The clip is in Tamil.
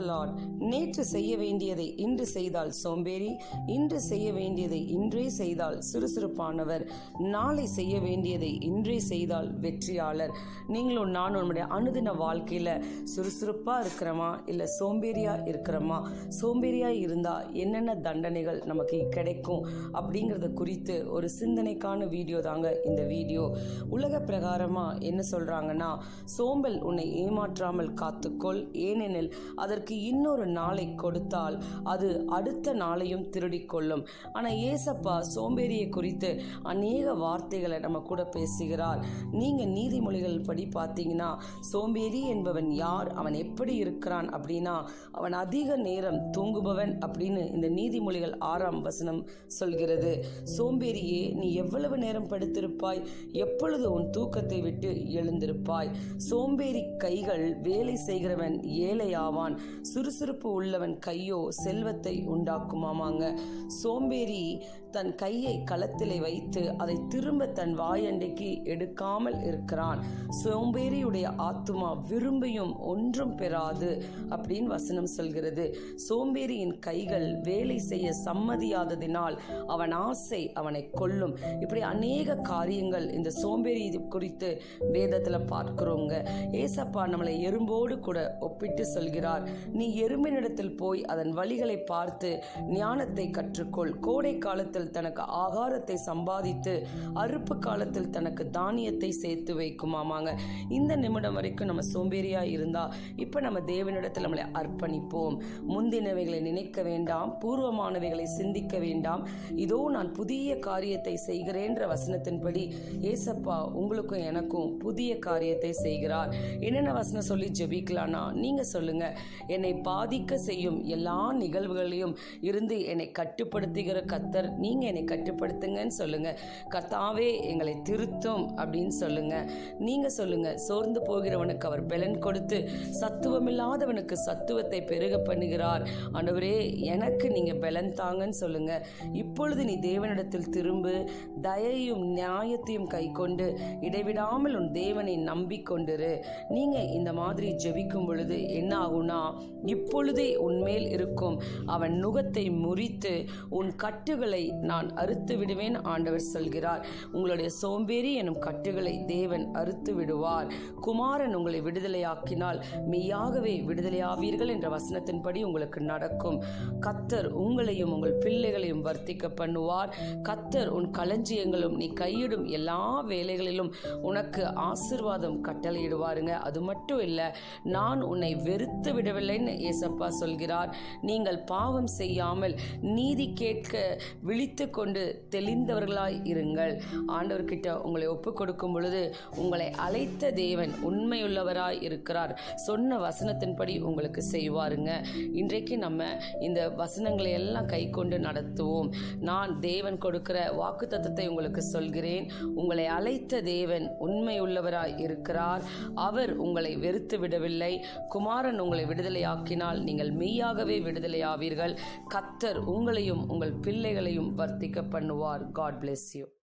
லார்ட் நேற்று செய்ய வேண்டியதை இன்று செய்தால் சோம்பேறி இன்று செய்ய வேண்டியதை இன்றே செய்தால் சுறுசுறுப்பானவர் நாளை செய்ய வேண்டியதை இன்றே செய்தால் வெற்றியாளர். நீங்களும் நான் உன்னுடைய அனுதின வாழ்க்கையில சுறுசுறுப்பா இருக்கிறோமா இல்லை சோம்பேறியா இருக்கிறோமா? சோம்பேறியா இருந்தா என்னென்ன தண்டனைகள் நமக்கு கிடைக்கும் அப்படிங்கிறத குறித்து ஒரு சிந்தனைக்கான வீடியோ தாங்க இந்த வீடியோ. உலக பிரகாரமா என்ன சொல்றாங்கன்னா சோம்பல் உன்னை ஏமாற்றாமல் காத்துக்கொள். ஏனெனில் அதற்கு இன்னொரு நாளை கொடுத்தால் அது அடுத்த நாளையும் திருடிக்கொள்ளும் ஆனால் ஏசப்பா சோம்பேறியை குறித்து அநேக வார்த்தைகளை நம்ம கூட பேசுகிறார். நீங்கள் நீதிமொழிகள் படி பார்த்தீங்கன்னா சோம்பேறி என்பவன் யார்? அவன் எப்படி இருக்கிறான் அப்படின்னா அவன் அதிக நேரம் தூங்குபவன் அப்படின்னு இந்த நீதிமொழிகள் ஆறாம் வசனம் சொல்கிறது. சோம்பேறியே நீ எவ்வளவு நேரம் படுத்திருப்பாய்? எப்பொழுது உன் தூக்கத்தை விட்டு எழுந்திருப்பாய்? சோம்பேறி கைகள் வேலை செய்கிறவன் ஏழையாவான். சுறுசுறுப்பு உள்ளவன் கையோ செல்வத்தை உண்டாக்குமாமாங்க. சோம்பேறி தன் கையை களத்திலே வைத்து அதை திரும்ப தன் வாயண்டைக்கு எடுக்காமல் இருக்கிறான். சோம்பேறியுடைய ஆத்துமா விரும்பியும் ஒன்றும் பெறாது அப்படின்னு வசனம் சொல்கிறது. சோம்பேறியின் கைகள் வேலை செய்ய சம்மதியாததினால் அவன் ஆசை அவனை கொல்லும். இப்படி அநேக காரியங்கள் இந்த சோம்பேறி குறித்து வேதத்துல பார்க்கிறோங்க. ஏசப்பா நம்மளை எறும்போடு கூட ஒப்பிட்டு சொல்கிறார். நீ எறும்பினிடத்தில் போய் அதன் வழிகளை பார்த்து ஞானத்தை கற்றுக்கொள். கோடை காலத்தில் தனக்கு ஆகாரத்தை சம்பாதித்து அறுப்பு காலத்தில் தனக்கு தானியத்தை சேர்த்து வைக்குமாமாங்க. இந்த நிமிடம் வரைக்கும் நம்ம சோம்பேறியா இருந்தா இப்ப நம்ம தேவனிடத்தில் நம்மளை அர்ப்பணிப்போம். முந்தினவைகளை நினைக்க வேண்டாம் பூர்வமானவைகளை சிந்திக்க வேண்டாம். இதோ நான் புதிய காரியத்தை செய்கிறேன்ற வசனத்தின்படி ஏசப்பா உங்களுக்கும் எனக்கும் புதிய காரியத்தை செய்கிறார். என்னென்ன வசனம் சொல்லி ஜெபிக்கலானா நீங்க சொல்லுங்க. என்னை பாதிக்க செய்யும் எல்லா நிகழ்வுகளையும் இருந்து என்னை கட்டுப்படுத்துகிற கத்தர் நீங்க என்னை கட்டுப்படுத்துங்கன்னு சொல்லுங்க. கர்த்தாவே எங்களை திருத்தும் அப்படின்னு சொல்லுங்க. நீங்க சொல்லுங்க சோர்ந்து போகிறவனுக்கு அவர் பலன் கொடுத்து சத்துவமில்லாதவனுக்கு சத்துவத்தை பெருக பண்ணுகிறார். ஆண்டவரே எனக்கு நீங்க பலன் தாங்கன்னு சொல்லுங்க. இப்பொழுது நீ தேவனிடத்தில் திரும்ப தயையும் நியாயத்தையும் கை கொண்டு இடைவிடாமல் உன் தேவனை நம்பிக்கொண்டிரு. நீங்க இந்த மாதிரி ஜெபிக்கும் பொழுது என்ன ஆகும்னா இப்பொழுதே உன்மேல் இருக்கும். அவன் நுகத்தை முறித்து உன் கட்டுகளை நான் அறுத்து விடுவேன் ஆண்டவர் சொல்கிறார். உங்களுடைய சோம்பேறி எனும் கட்டுகளை தேவன் அறுத்து விடுவார். குமாரன் உங்களை விடுதலையாக்கினால் மெய்யாகவே விடுதலையாவீர்கள் என்ற வசனத்தின்படி உங்களுக்கு நடக்கும். கத்தர் உங்களையும் உங்கள் பிள்ளைகளையும் வர்த்திக்க பண்ணுவார். கத்தர் உன் களஞ்சியங்களும் நீ கையிடும் எல்லா வேலைகளிலும் உனக்கு ஆசிர்வாதம் கட்டளையிடுவாருங்க. அது மட்டும் இல்லை நான் உன்னை வெறுத்து விடவில்லை. விடவில்லைன்னு ஏசப்பா சொல்கிறார். நீங்கள் பாவம் செய்யாமல் நீதி கேட்க விழித்து கொண்டு தெளிந்தவர்களாய் இருங்கள். ஆண்டவர்கிட்ட உங்களை ஒப்பு கொடுக்கும் பொழுது உங்களை அழைத்த தேவன் உண்மையுள்ளவராய் இருக்கிறார். சொன்ன வசனத்தின்படி உங்களுக்கு செய்வாருங்க. இன்றைக்கு நம்ம இந்த வசனங்களை எல்லாம் கை கொண்டு நடத்துவோம். நான் தேவன் கொடுக்கிற வாக்கு தத்துவத்தை உங்களுக்கு சொல்கிறேன். உங்களை அழைத்த தேவன் உண்மையுள்ளவராய் இருக்கிறார். அவர் உங்களை வெறுத்து விடவில்லை. குமாரன் உங்களை விடுதலை விடுதலையாக்கினால் நீங்கள் மெய்யாகவே விடுதலையாவீர்கள். கத்தர் உங்களையும் உங்கள் பிள்ளைகளையும் வர்த்திக்க பண்ணுவார். God bless you